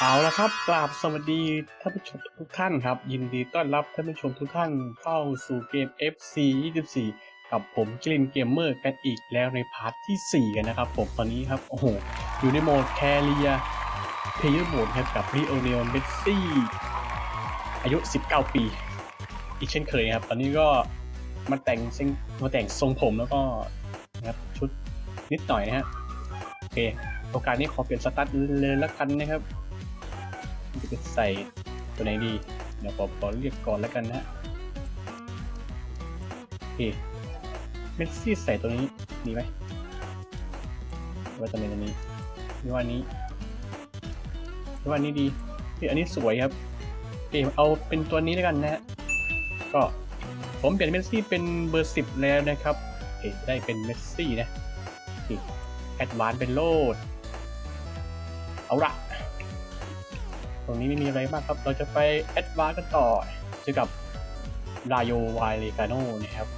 เอาละครับกราบสวัสดีท่านผู้ชมทุกท่านครับ ยินดีต้อนรับท่านผู้ชมทุกท่านเข้าสู่เกม FC 24 กับผมกลินเกมเมอร์กันอีกแล้วในพาร์ทที่ 4 กันนะครับผมตอนนี้ครับ โอ้โห อยู่ในโหมดแคเรียเพย์เยอร์โหมดครับกับริโอเนลเมสซี่อายุ 19 ปี อีกเช่นเคยครับ ตอนนี้ก็มาแต่งมาแต่งทรงผมแล้วก็นะครับชุดนิดหน่อยนะฮะโอเคโอกาสนี้ขอเปลี่ยนสตาร์ทเลยและกันนะครับ ใส่ตัวไหนดีเดี๋ยวผมขอเรียกก่อนแล้วกันนะฮะโอเคเมสซี่ใส่ตัวนี้ดีไหมว่าตัวไหนตัวนี้หรือว่านี้หรือว่านี้ดีเฮ้ยอันนี้สวยครับโอเคเอาเป็นตัวนี้แล้วกันนะฮะก็ผมเปลี่ยนเมสซี่เป็นเบอร์สิบแล้วนะครับโอเคได้เป็นเมสซี่นะแอดวานเป็นโลด เอาละ ตรงนี้ไม่มีอะไรมากครับ เราจะไปแอดวานกันต่อเจอกับลาโยไวเลกาโนนะครับ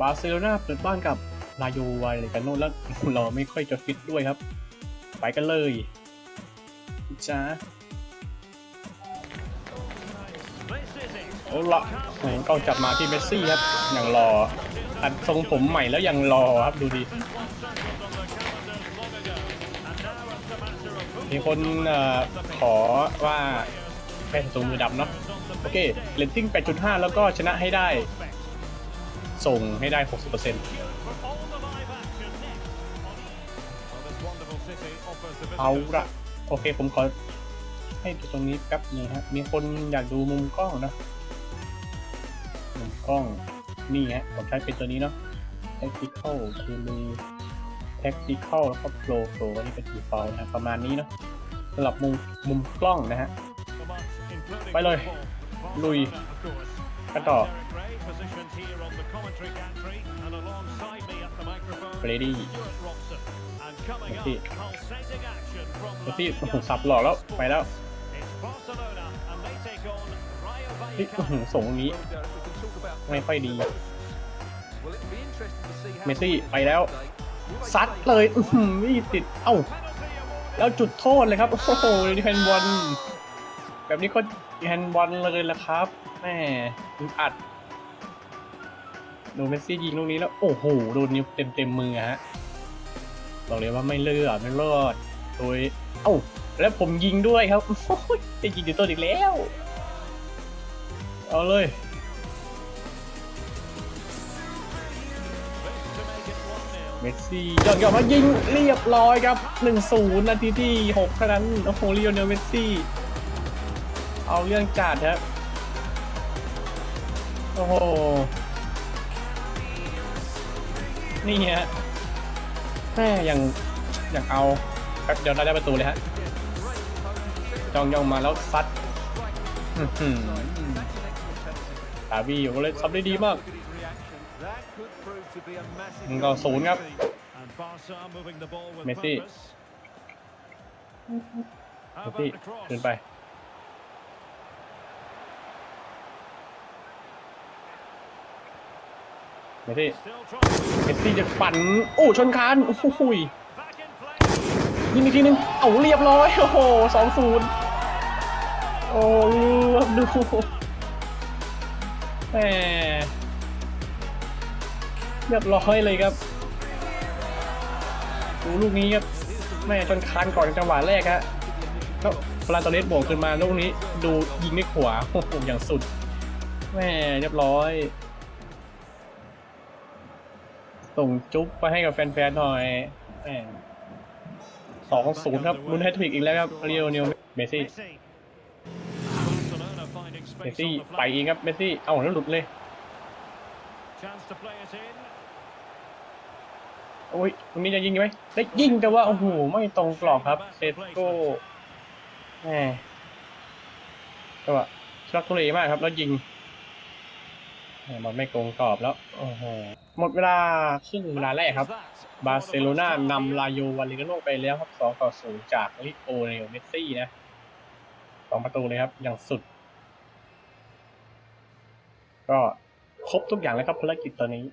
บาร์เซโลนาเปิดบ้านกับลาโยไวเลกาโนแล้วเราไม่ค่อยจะฟิตด้วยครับ ไปกันเลยจ้าเอาละก็จับมาที่เมสซี่ครับยังรออัดทรงผมใหม่แล้วยังรอครับดูดิ มีคนเอ่อขอว่าแค่ตรงมือดำเนาะโอเคเรตติ้ง 8.5 แล้วก็ชนะให้ได้ ส่งให้ได้ 60%เอาละโอเคผมขอให้ดูตรงนี้แป๊บนึงฮะมีคนอยากดูมุมกล้องนะมุมกล้องนี่ฮะผมใช้เป็นตัวนี้เนาะ tactical คือมี tactical แล้วก็ pro Pro นนี้เป็น default นะประมาณนี้เนาะสำหรับมุมมุมกล้องนะฮะ ไปเลย ลุยกันต่อเรดี้ที่ที่แล้วที่โอ้โหสับหล่อแล้ว ไปแล้วที่ส่งตรงนี้ ไม่ค่อยดี เมสซี่ ไปแล้ว ซัดเลยอืนี่ติด เอ้า แล้วจุดโทษเลยครับ โอ้โหดิแฮนบอล แบบนี้ก็ดิแฮนบอลเลยละครับ แม่อึดอัด ดูเมสซี่ยิงลูกนี้แล้ว โอ้โห โดนนิ้วเต็มเต็มมือฮะ บอกเลยว่าไม่เลือดไม่รอด โดย เอ้า แล้วผมยิงด้วยครับโอ้ยจะยิงติดตัวอีกแล้ว เอาเลย เมสซี่ยอนกลับมายิงเรียบร้อยครับ 1-0 นาทีที่6เท่านั้นโอ้โหลีโอเนลเมสซี่ เอาเรื่องจัดครับโอ้โห นี่ฮะแม่ยังอยังเอาแป๊บเดียวได้ประตูเลยฮะย่องยองมาแล้วซัดอื้อหือดาวีก็เลยทำได้ดีมาก หนึ่งต่อศูนย์ครับ เมสซี่ เมสซี่ขึ้นไป เมสซี่ เมสซี่จะปั่น โอ้ชนคานโอ้โหยยิงอีกทีนึงเอาเรียบร้อย โอ้โหสองศูนย์โอ้เลือบดูแหม เรียบร้อยเลยครับดูลูกนี้ครับแม่ชนคานก่อนจังหวะแรกฮะแล้วฟลานตอเลสโบกขึ้นมาลูกนี้ ดูยิงด้วยขวาโอ้โหอย่างสุดแม่เรียบร้อย ส่งจุ๊บไปให้กับแฟนๆหน่อยสองศูนย์ครับลุ้นแฮตทริกอีกแล้วครับเรียวเนลเมสซี่เมสซี่ไปเองครับเมสซี่เอาแล้วหลุดเลย โอ้ยตรงนี้จะยิงไหมได้ยิงแต่ว่าโอ้โหไม่ตรงกรอบครับเซตโก้แหมก็ว่าชักทุเรมากครับ แล้วยิงแหมมันไม่ตรงกรอบแล้วโอ้โหหมดเวลาครึ่งเวลาแรกครับ บาร์เซโลนานำลาโยวาลิกาโนไปแล้วครับ2ต่อ0จากลิโอเนลเมสซี่นะสองประตูเลยครับ อย่างสุด ก็ครบทุกอย่างแล้วครับภารกิจตอนนี้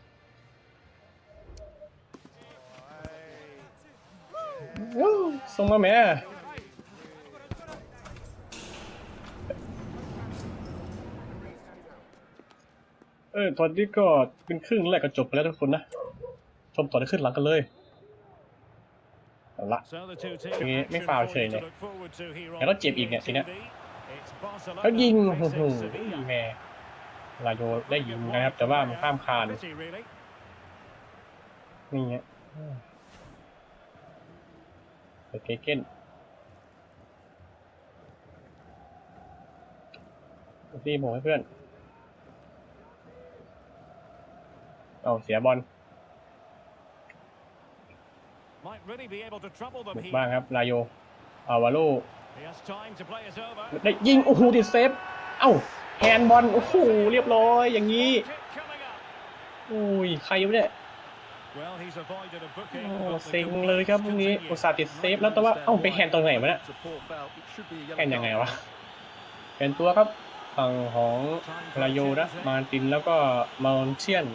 ส่งมาแม่เออตอนนี้ก็เป็นครึ่งแรกก็จบไปแล้วทุกคนนะ ชมต่อได้ขึ้นหลังกันเลยเอาละอย่างงี้ไม่ฟาวเฉยเลยแล้วเจ็บอีกเนี่ยทีเนี้ยแล้วยิงโอ้โหแม่ลาโยได้ยิงนะครับ แต่ว่ามันข้ามคานนี่เงี้ย ดเกเก้นพี่ผมให้เพื่อน เอาเสียบอล Might really be able to trouble them บุก here. บ้างครับ ลาโย อาวาโล He has time to play it over. ได้ยิง โอ้โหติดเซฟ เอ้าแฮนด์บอล โอ้โห เรียบร้อยอย่างนี้ Kick coming up. โอ้ย ใครวะเนี่ย โอ้ booking. but the เซ็ง good เลยครับ work พวกนี้ continues. อุตส่าห์ติดเซฟแล้วแต่ว่าเอ้าไปแฮนด์ตรงไหนวะเนี่ยแฮนด์ยังไงวะเป็นตัวครับฝั่งของลาโยนะมาร์ตินแล้วก็มาลเชียน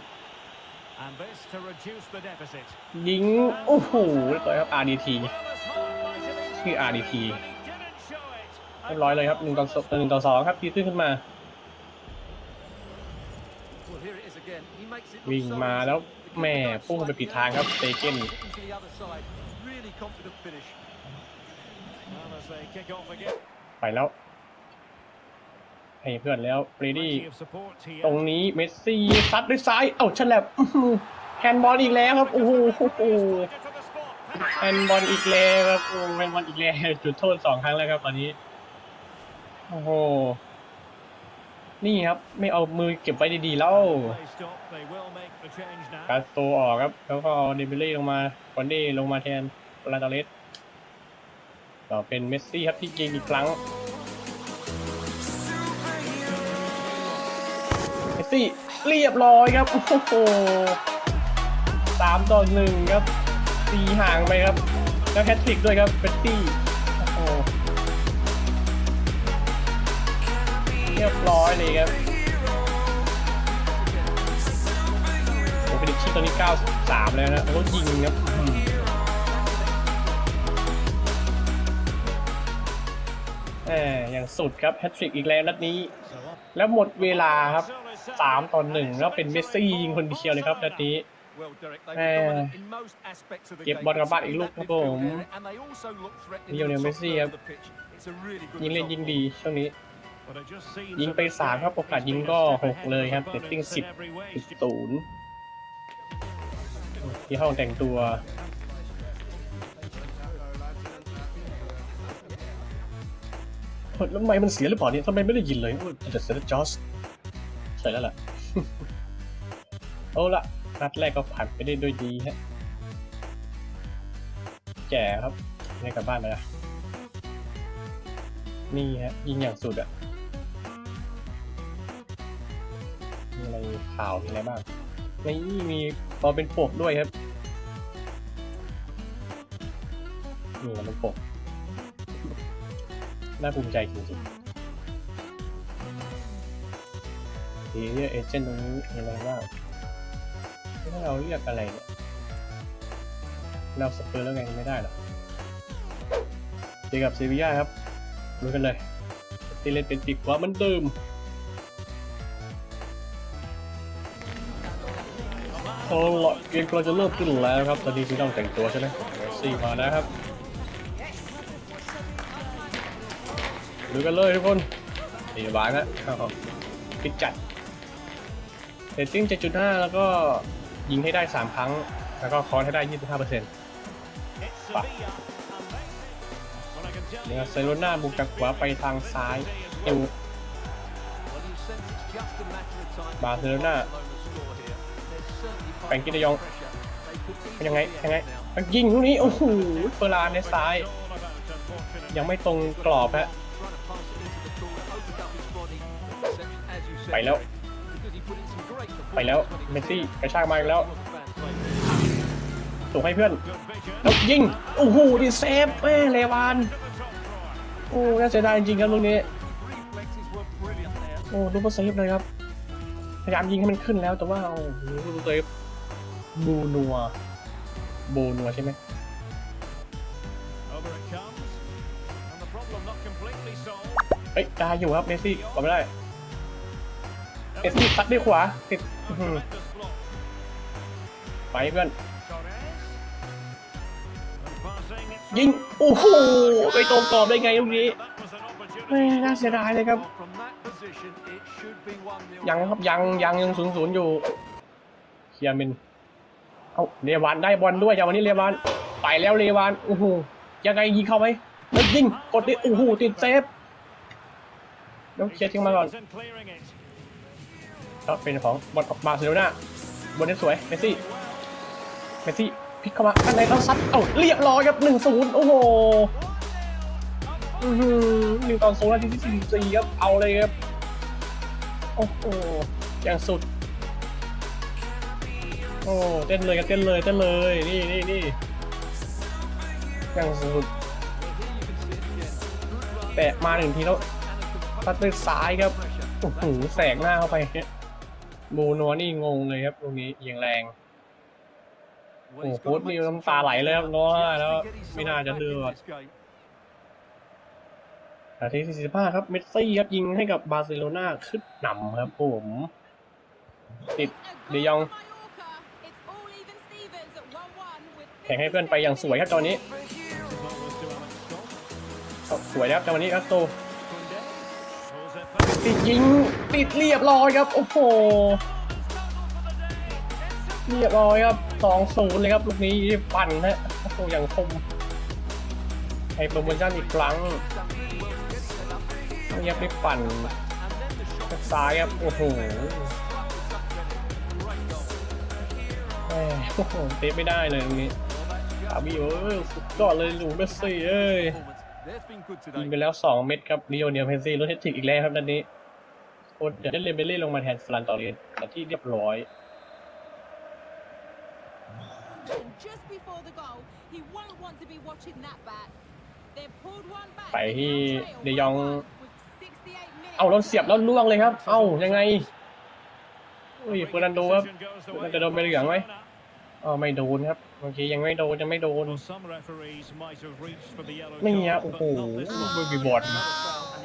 And this to reduce the deficit. ยิงโอ้โหเรียบร้อยครับ RDT Well, as hard might have been ชื่อ RDT but he didn't show it. เรียบร้อยเลยครับหนึ่งต่อสหนึ่งต่อสองครับทีตื้นขึ้นมา วิ่งมาแล้ว แม่พุ่งไปปิดทางครับสเตเกนไปแล้ว ให้เพื่อนแล้วเบรดี้ตรงนี้เมสซี่ซัดด้วยซ้าย เอ้าฉลับอื้อหือแฮนด์บอลอีกแล้วครับ โอ้โหแฮนด์บอลอีกแล้วครับโอ้แฮนด์บอลอีกแล้ว จุดโทษสองครั้งแล้วครับตอนนี้ โอ้โห นี่ครับ ไม่เอามือเก็บไว้ดีๆแล้วกาสโตออกครับ แล้วก็เอาเดบิเล่ลงมาคอนเด้ลงมาแทนลาตาเลสต่อเป็นเมสซี่ครับที่ยิงอีกครั้งเมสซี่เรียบร้อยครับโอ้โหสามต่อหนึ่งครับตีห่างไปครับ แล้วแฮตทริกด้วยครับเมสซี่ รียบร้อยเลยครับโอ้เป็นอีกที่ตอนนี้ 93 แล้วนะแล้วก็ยิงครับอื้อหือแหมอย่างสุดครับแฮตทริกอีกแล้วนัดนี้ So up แล้วหมดเวลาครับ 3 ต่อ1แล้วเป็นเมสซี่ยิงคนเดียวเลยครับนัดนี้แม่เก็บบอลกลับบ้านอีกลูกครับผมลิโอเนลเมสซี่ครับยิงเล่นยิงดีช่วงนี้ But it just seems ยิงไป that 3ครับโอกาสยิงก็6เลยครับ the เรตติ้ง opponents in every way. 10 0ที่ห้องแต่งตัวเฮ้ยแล้วทำไมมันเสียหรือเปล่าเนี่ยทำไมไม่ได้ยินเลยจะเสียจอสใช่แล้วล่ะเอาละนัดแรกก็ผ่านไปได้ด้วยดีฮะแก่ครับได้กลับบ้านไปละนี่ฮะยิงอย่างสุดอะ ข่าวมีอะไรบ้างนี่มีตอนเป็นปกด้วยครับนี่มันเป็นปกน่าภูมิใจจริงๆทีเรียกเอเจนต์ตรงนี้มีอะไรบ้างถ้าเราเรียกอะไรเนี่ยเราสเปอร์แล้วไงไม่ได้หรอเจอกับเซบีย่าครับดูกันเลยที่เล่นเป็นปีกขวามันเดิม เอาละเกมเราจะเริ่มขึ้นแล้วครับตอนนี้พี่ต้องแต่งตัวใช่ไหมเมสซี่มาแล้วครับดูกันเลยทุกคนสีหวานนะพิจัดเรตติ้ง7.5 แล้วก็ยิงให้ได้ 3 ครั้ง แล้วก็คอร์สให้ได้ 25% It's Sevilla. Amazing. Well, I can tell เนื้อเซโรน่าบุกจากขวาไปทางซ้ายเอวบาร์เซโลนา งกี้ดยองยังไงยังไงยิงลูกนี้โอ้โหเฟอร์ลานในซ้าย ยังไม่ตรงกรอบฮะไปแล้ว ไปแล้วเมสซี่กระชากมาอีกแล้วส่งให้เพื่อนแล้วยิงโอ้โหดิเซฟเอ้ยเลวานโอ้น่าเสียดายจริงครับลูกนี้โอ้ลูกเซฟเลยครับพยายามยิงให้มันขึ้นแล้วแต่ว่าโอ้โหลูกเซฟ บูนัว บูนัวใช่ไหม Over it comes. And the problem not completely solved. เอ้ยได้อยู่ครับเมสซี่กดไม่ได้ A เอสซี่ซัดด้วยขวาติดอื้อหือ Tremendous block. ไปเพื่อน Torres. And passing, it's ยิงโอ้โหไปตรงกรอบได้ไงลูกนี้ That was an opportunity. แม่น่าเสียดายเลยครับ From that position, it should be 1-0. ยังครับยังยังยังศูนย์ศูนย์อยู่ เคลียร์มิน เอาเรวานได้บอลด้วยจาวันนี้เรวานไปแล้วเรวานโอ้โหยังไงยิงเข้าไหมแล้วยิงกดดิโอ้โหติดเซฟต้องเคลียร์ทิ้งมาก่อนก็เป็นของบอลออกมาเซโลนาบอลนี้สวยเมสซี่เมสซี่พลิกเข้ามาอันไหนต้องซัดเอ้าเรียบร้อยครับหนึ่งศูนย์โอ้โหหนึ่งตอนศูนย์นาทีที่สี่สี่ครับเอาเลยครับโอ้โหอย่างสุด โอ้เต้นเลยครับเต้นเลยเต้นเลยนี่นี่นี่อย่างสุดแตะมาหนึ่งทีแล้วตัดด้วยซ้ายครับโอ้โหแสกหน้าเข้าไปเนี่ยบูนัวนี่งงเลยครับตรงนี้เอียงแรงโอ้โหนี่น้ำตาไหลเลยครับร้องไห้แล้วไม่น่าจะเลือดนาที45ครับ เมสซี่ครับยิงให้กับบาร์เซโลนาขึ้นนำครับผม ติดเดยอง แข่งให้เพื่อนไปอย่างสวยครับตอนนี้สวยแล้วจังหวะนี้ครับโตติดยิงติดเรียบร้อยครับ โอ้โหเรียบร้อยครับสองศูนย์เลยครับลูกนี้ปั่นนะโอ้โหอย่างคมให้โปรโมชั่นอีกครั้งเรียบได้ปั่นซ้ายครับโอ้โหแหม่โอ้โหเซฟไม่ได้เลยตรงนี้ อาบีเอ้ยสุดยอดเลยหลูเมสซี่เอ้ยยิงไปแล้ว 2 เม็ดครับลิโอเนียลเพนซีรถเทคนิคอีกแล้วครับด้านนี้โค้ชจะได้เลเบลลี่ลงมาแทนฟลันต่อเลยแต่ที่เรียบร้อยไปที่เดยอง เอารถเสียบแล้วล่วงเลยครับ เอ้ายังไงอุ้ยเฟอร์นันโดครับ Possession goes the way มันจะโดนใบเหลืองไหม อ๋อไม่โดนครับเมื่อกี้ยังไม่โดนยังไม่โดน Well, some referees might have reached for the yellow นี่ฮะ card, โอ้ but โห not this one. ไม่มีบอล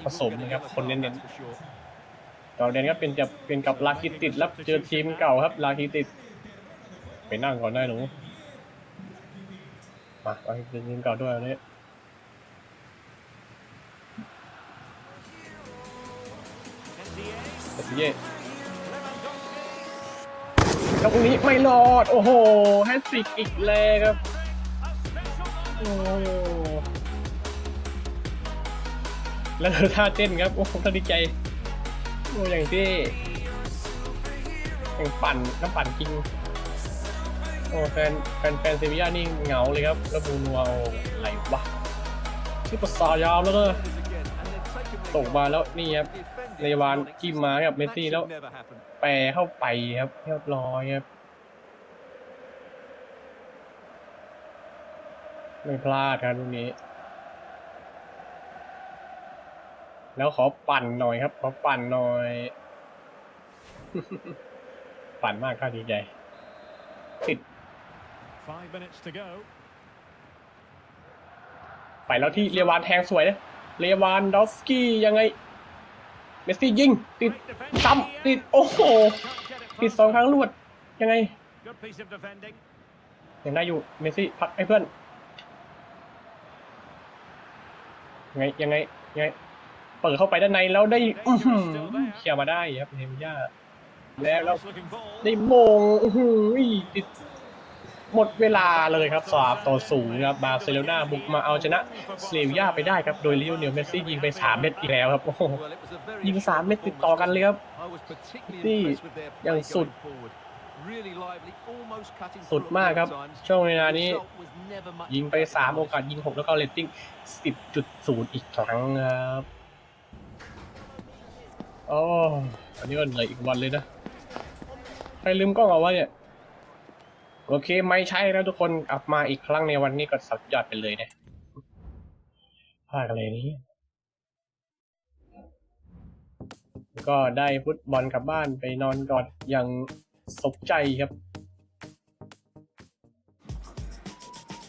ผสมนะครับ คนเน้นตอนเดนก็เป็นจะเป็นกับลาคิติดแล้วเจอทีมเก่าครับลาคิติดไปนั่งก่อนได้หนูมาลาคิติดทีมเก่าด้วยวันนี้ NDA, เอสเย่แล้ว ตรงนี้ไม่รอด โอ้โหแฮตทริกอีกแล้วครับ โอ้โหแล้วท่าเต้นครับ โอ้โหท่าดีใจโอ้อย่างที่อย่างปั่นน้ำปั่นจริงโอ้แฟนแฟนแฟนเซบียานี่เหงาเลยครับ แล้วบูนัวโอ้อะไรวะชื่อภาษายาวแล้วก็ตกมาแล้วนี่ครับ เลวานจิ้มมากับเมสซี่แล้วแปรเข้าไปครับเรียบร้อยครับไม่พลาดครับตรงนี้ แล้วขอปั่นหน่อยครับ ขอปั่นหน่อย ปั่นมากค่าดีใจติด five minutes to go. ไปแล้วที่เรวานแทงสวยนะเรวานดอฟสกี้ยังไงเมสซี่ยิงติดซ้ำติดโอ้โหติดสองครั้งรวดยังไง Good piece of defending. ยังได้อยู่เมสซี่พักให้เพื่อนยังไงยังไงยังไงเปิดเข้าไปด้านในแล้วได้เคลียมาได้ครับเฮมย่าแล้วแล้ว Nice looking ball. ได้มงอื้อหือติด หมดเวลาเลยครับสามต่อศูนย์ครับบาร์เซโลนาบุกมาเอาชนะสเลวิยาไปได้ครับ โดยลิโอเนลเมสซี่ยิงไป 3 เม็ดอีกแล้วครับ โอ้โห ยิงสามเม็ดติดต่อกันเลยครับที่อยังสุด สุดมากครับ ช่วงเวลานี้ ยิงไป 3 โอกาสยิง 6 แล้วก็เรตติ้ง 10.0 อีกครั้งครับโอ้อันนี้ก็เหลืออีกวันเลยนะ ใครลืมกล้องเอาไว้เนี่ย โอเค ไม่ใช่แล้วทุกคนกลับมาอีกครั้งในวันนี้ก็สัดยอดไปเลยนะพลาดอะไรนี้ ก็ได้ฟุตบอลกลับบ้านไปนอนกอดอย่างสบใจครับ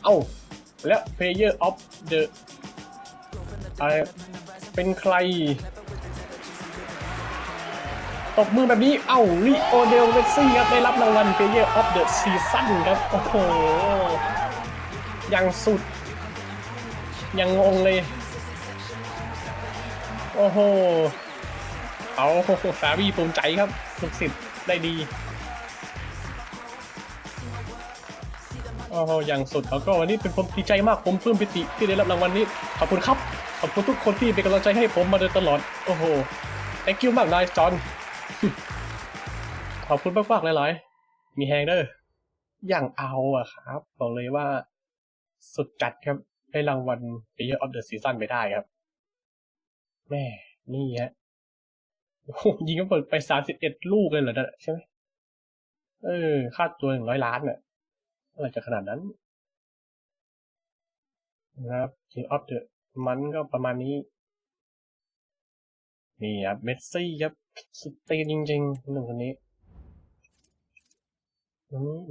เอ้า แล้ว Player of the อะไรเป็นใคร ตบมือแบบนี้ เอ้าลิโอเดลเมสซี่ครับได้รับรางวัล Player of the Season ครับ โอ้โห ยังสุด ยังงงเลย โอ้โห เอาสาวีภูมิใจครับลูกศิษย์ได้ดี โอ้โหอย่างสุดแล้วก็วันนี้เป็นผมดีใจมาก ผมปลื้มปิติที่ได้รับรางวัลนี้ ขอบคุณครับ ขอบคุณทุกคนที่เป็นกำลังใจให้ผมมาโดยตลอด โอ้โห thank you มากนายจอน ขอบคุณมากๆหลายมีแฮงเดอร์อย่างเอาอะครับ บอกเลยว่าสุดจัดครับ ได้รางวัล Player of the Season ไปได้ครับ แม่ นี่ฮะโอ้ยิงก็เปิดไปสามสิบเอ็ดลูกเลยเหรอใช่ไหมเออ ค่าตัวหนึ่งร้อยล้านเนี่ยอะไรจะขนาดนั้นนะครับ King of the มันก็ประมาณนี้ นี่ครับ เมสซี่ครับ สุดตีนจริงๆหนุ่มคนนี้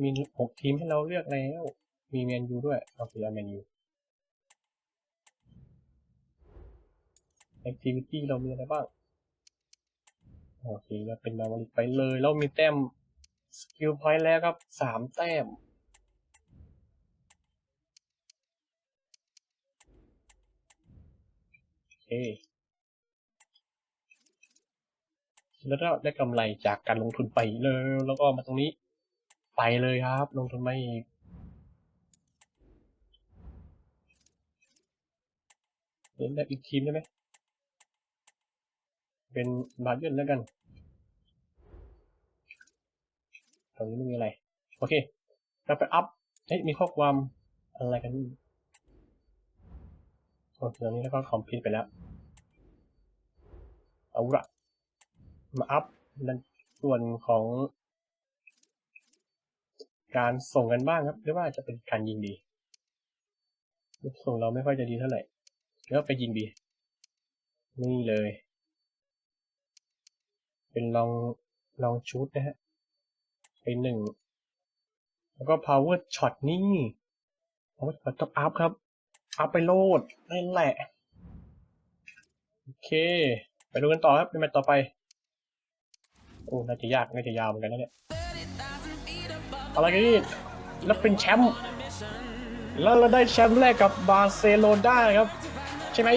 มีหกทีมให้เราเลือกแล้ว มีแมนยูด้วยเอาไปเอาแมนยู activity เรามีอะไรบ้าง โอเคเราเป็นดาวลิกไปเลย เรามีแต้มสกิลพอยต์แล้วครับสามแต้มโอเค แล้วก็ได้กำไรจากการลงทุนไปเลยแล้วก็มาตรงนี้ ไปเลยครับ ลงทุนมาอีกเล่นได้อีกทีมได้ไหมเป็นบาเยนแล้วกันตรงนี้ไม่มีอะไร โอเคเราไปอัพเฮ้ยมีข้อความอะไรกันโอเคตรงนี้แล้วก็คอมพิวไปแล้วเอาละ มาอัพในส่วนของการส่งกันบ้างครับ หรือว่าจะเป็นการยิงดีลูกส่งเราไม่ค่อยจะดีเท่าไหร่แล้วไปยิงดี นี่เลย เป็นลองลองชุดนะฮะ เป็นหนึ่ง แล้วก็ power shot นี่ power shot ต้องอัพครับ อัพไปโลดนั่นแหละ โอเค ไปดูกันต่อครับในแมตช์ต่อไป โอ้ น่าจะยาก น่าจะยาวเหมือนกันนะเนี่ยอะไรกันนี่แล้วเป็นแชมป์ แล้วเราได้แชมป์แรกกับบาร์เซโลนาครับ ใช่ไหม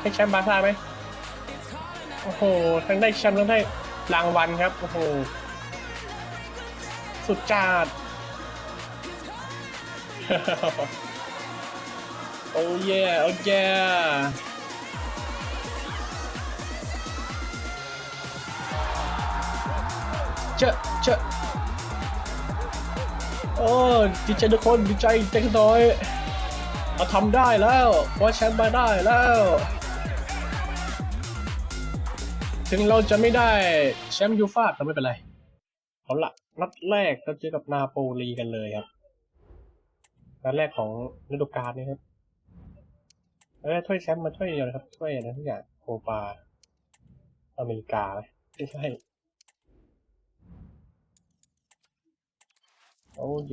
ให้แชมป์บาร์ซ่าไหมโอ้โห ทั้งได้แชมป์ทั้งได้รางวัลครับ โอ้โห สุดจัดโอ้เย่โอ้เย่ จะจะโอ้ดีใจทุกคนดีใจเล็กน้อยเราทำได้แล้วคว้าแชมป์มาได้แล้ว ถึงเราจะไม่ได้แชมป์ยูฟ่าก็ไม่เป็นไรเอาละนัดแรกเราเจอกับนาโปลีกันเลยครับนัดแรกของฤดูกาลนี้ครับเออถ้วยแชมป์มาถ้วยเดียวนะครับถ้วยอะไรทุกอย่างโคปาอเมริกาไม่ใช่ โอเค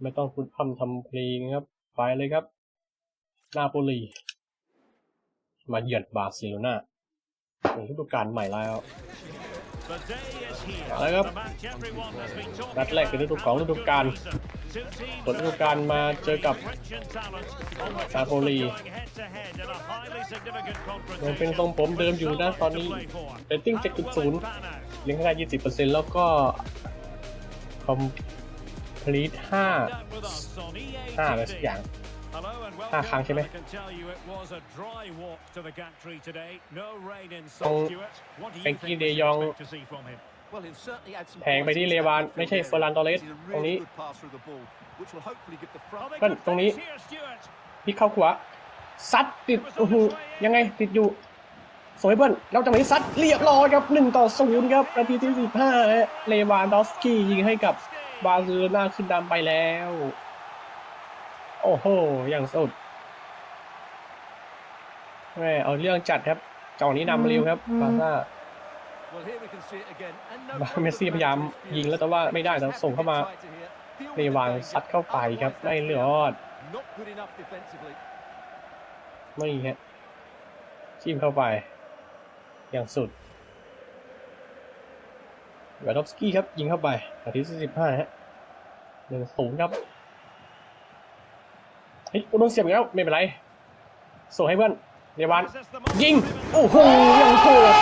ไม่ต้องพูดพร่ำทำเพลงครับ ไปเลยครับ นาโปลี มาเยือนบาร์ซโลนาเป็นฤดูกาลใหม่แล้วแล้วครับนัดแรกเป็นฤดูของฤดูกาลผลฤดูกาลมาเจอกับนาโปลีมันเป็นทรงผมเดิมอยู่นะตอนนี้เรตติ้งเจ็ด7.0เลี้ยงได้นต์แล้วก็ คอมพลีท5 5ห้าอะไรสักอย่าง5ครั้งใช่ไหมตรงแฟงกี้เดยองแพงไปที่เลวาน ไม่ใช่เฟอร์ลันตอเลสตรงนี้ก็ตรงนี้พี่เข้าขวาซัดติดโอ้โหยังไงติดอยู่ สวยเบิ้ลแล้วจังหวะนี้ซัดเรียบร้อยครับหนึ่งต่อศูนย์ครับนาทีที่สิบห้าเลวานดอฟสกี้ยิงให้กับบาร์เซโลนาขึ้นนำไปแล้ว โอ้โห อย่างสุดแม่เอาเรื่องจัดครับจังหวะนี้นำเร็วครับบาร์ซ่าบาเมสซี่พยายามยิงแล้วแต่ว่าไม่ได้แต่ส่งเข้ามาเลวานซัดเข้าไปครับไม่เหลืออดไม่ฮะจิ้มเข้าไป อย่างสุดวาดอฟสกี้ครับ ยิงเข้าไปนาทีที่สิบห้าฮะหนึ่งศูนย์ครับ เฮ้ยโดนเสียบอีกแล้ว ไม่เป็นไร ส่งให้เพื่อนเดวันยิง โอ้โหยังโหด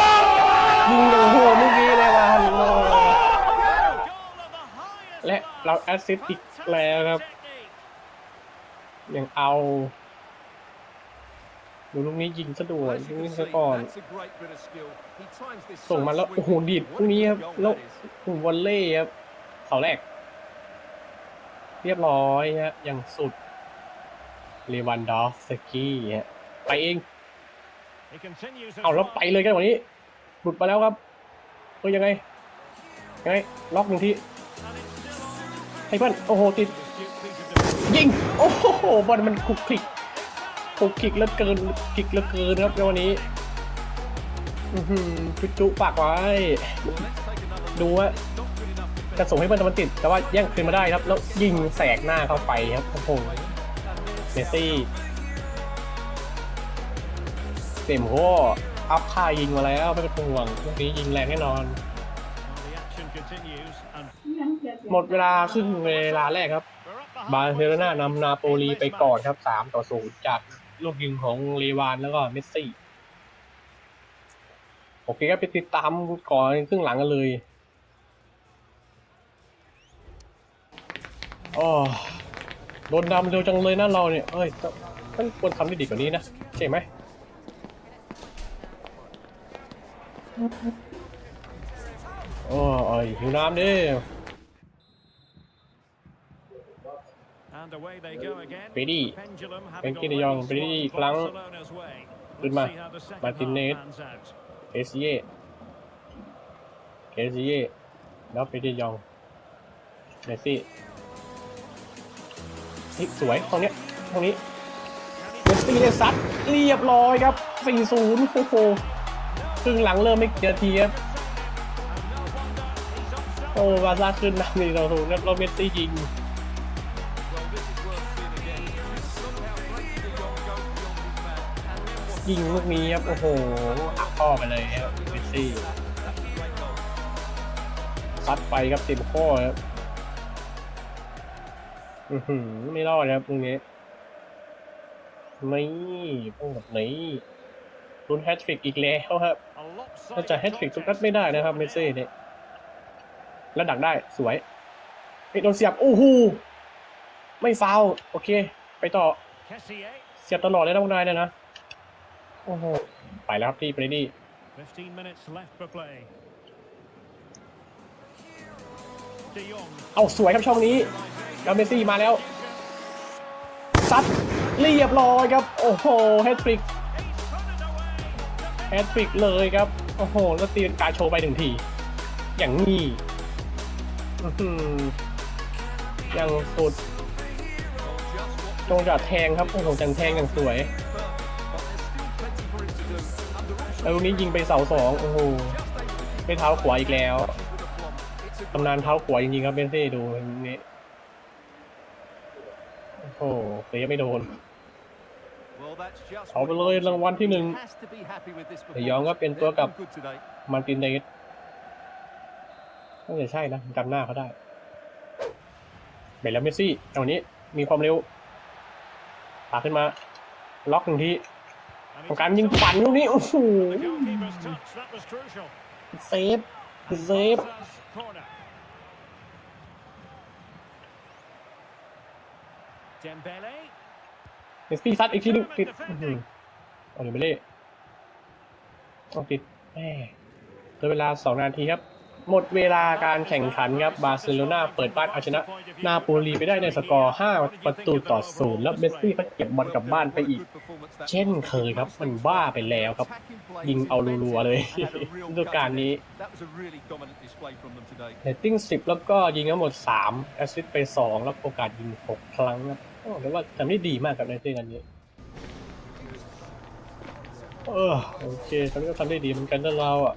ยิงยังโหดเมื่อกี้เลยว่ะและเราแอสซิสต์อีกแล้วครับยังเอา ดูลูกนี้ยิงซะด้วยลูกนี้ซะก่อน ส่งมาแล้วโอ้โหดีดลูกนี้ครับแล้วโอ้โหวอลเล่ครับเสาแรก เรียบร้อยฮะอย่างสุดเลวันดอฟสกี้ฮะไปเอง He continues his เอาแล้ว run. ไปเลยกันวันนี้หลุดไปแล้วครับเออยังไงยังไงล็อกหนึ่งที And it's still on. ให้เพื่อนโอ้โหติด Astute piece of defending. ยิงโอ้โหบอลมันคลุกคลิก คลุกคลิกเลือเกินคลิกเลือเกินครับในวันนี้อือหือจุจุปากไว้ ดูว่าจะส่งให้เพื่อนต่มันติด แต่ว่าแย่งคืนมาได้ครับ แล้วยิงแสกหน้าเข้าไปครับโอ้โหเมสซี่เต็มโหอัพค่ายิงมาแล้วไม่เป็นห่วงลูกนี้ยิงแรงแน่นอน หมดเวลาครึ่งเวลาแรกครับ บาร์เซโลนานำนาโปลีไปก่อนครับสามต่อศูนย์จาก ลูกยิงของเลวานแล้วก็เมสซี่ โอเคครับไปติดตามก่อนครึ่งหลังกันเลยอ๋อโดนดำเร็วจังเลยนะเราเนี่ย เอ้ยต้องต้องควรทำได้ดีกว่านี้นะ ใช่ไหมโอ้ยหิวน้ำดิ And away they go again. ไปดิ Pendulum having Frenkie de Jong already ไปดิ swung อีกครั้ง Barcelona's way. ขึ้น Let's มา see how the second มาร์ตินเนส half pans out. เอซิเย่เอซิเย่แล้วไปที่ยองเมสซี่นี่สวยตรงเนี้ยตรงนี้เมสซี่ได้ซัดเรียบร้อยครับ 4-0 โอ้โหครึ่งหลังเริ่มไม่กี่นาทีครับโอ้บาร์ซ่าขึ้นนำนี่เราถูกแล้วเราเมสซี่ยิง ยิงลูกนี้ครับ โอ้โหหักข้อไปเลยครับเมสซี่ซัดไปครับเต็มข้อครับอือหือไม่รอดครับตรงนี้นี่พวกแบบนี้รุนแฮตทริกอีกแล้วครับ A lopsided น่าจะแฮตทริกทุกนัดไม่ได้นะครับเมสซี่เนี่ยแล้วดักได้สวยเฮ้โดนเสียบโอ้โหไม่ฟาวโอเค ไปต่อ เสียบตลอดเลยนะพวกนายเนี่ยนะ โอ้โห ไปแล้วครับที่เบรดี้15 minutes left for play. De Jong. เอาสวยครับช่องนี้แล้วเมสซี่มาแล้ว ซัดเรียบร้อยครับ โอ้โหแฮตทริก He's put it away. แฮตทริกเลยครับ โอ้โห แล้วตีการโชว์ไปหนึ่งที อย่างนี้อื้อหืออย่างสุด จงจะแทงครับ โอ้โหจังแทงอย่างสวย แล้วลูกนี้ยิงไปเสาสองโอ้โหไม่เท้าขวาอีกแล้วตำนานเท้าขวาจริงๆครับเบนซี่ดูอย่างนี้โอ้โหเสียไม่โดนเอาไปเลยรางวัลที่หนึ่งแต่ยองก็เป็นตัวกับมาร์ตินเนสน่าจะใช่นะจำหน้าเขาได้เบลแล้วเมสซี่ตอนนี้มีความเร็วปาขึ้นมา ล็อกหนึ่งที And ของ he's การยิงปั่นลูกนี้โอ้โห the goalkeeper's touch. That was crucial. เซฟเซฟ Barca corner. Dembele. เมสซี่ซัดอีกทีหนึงติดอื้อหือเอาเดี๋ยวไปเล่ต้องติดแหมเหลือเวลาสองนาทีครับ หมดเวลาการแข่งขันครับบาร์เซโลนาเปิดบ้านเอาชนะ นาโปลีไปได้ในสกอร์ 5 ประตูต่อศูนย์แล้วเมสซี่ก็เก็บบอลกลับบ้านไปอีก เช่นเคยครับมันบ้าไปแล้วครับ ยิงเอารัวๆเลยฤดูกาลนี้เรตติ้ง 10 แล้วก็ยิงทั้งหมด 3 แอสซิสต์ไป 2 แล้วโอกาสยิง 6 ครั้งครับโอ้เรียกว่าทำได้ดีมากครับในเรื่องอันนี้เออโอเคตอนนี้ก็ทำได้ดีเหมือนกันนะเราอะ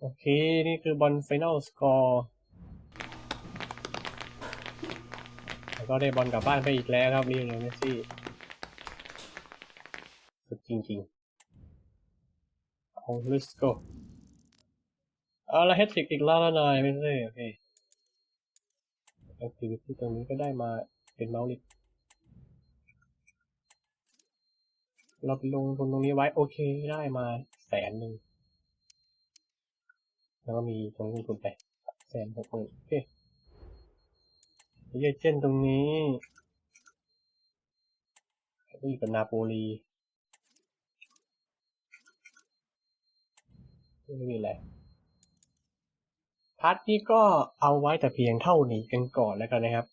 โอเค นี่คือบอลไฟนลสกอร์แล้วก็ได้บอลกลับบ้านไปอีกแล้วครับลีโอเนลเมสซี่สุดจริงของ let's go เอาละเฮดติกอีกแล้วนะนายไม่ใช่โอเค activity ตรงนี้ก็ได้มาเป็นเมาส์ลิกเราไปลงทุนตรงนี้ไว้ โอเคได้มาแสนหนึ่ง แล้วก็มีตรงลงทุนไปแสนหกหมื่นโอเคเยเจนตรงนี้ก็อยู่กับนาโปลีไม่มีอะไรพาร์ทนี้ก็เอาไว้แต่เพียงเท่านี้กันก่อนแล้วกันนะครับ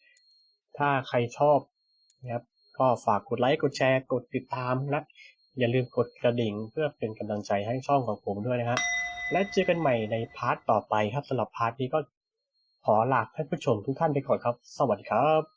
ถ้าใครชอบนะครับ ก็ฝากกดไลค์กดแชร์กดติดตามนะอย่าลืมกดกระดิ่งเพื่อเป็นกำลังใจให้ช่องของผมด้วยนะครับ และเจอกันใหม่ในพาร์ทต่อไปครับสำหรับพาร์ทนี้ก็ขอลาท่านผู้ชมทุกท่านไปก่อนครับ สวัสดีครับ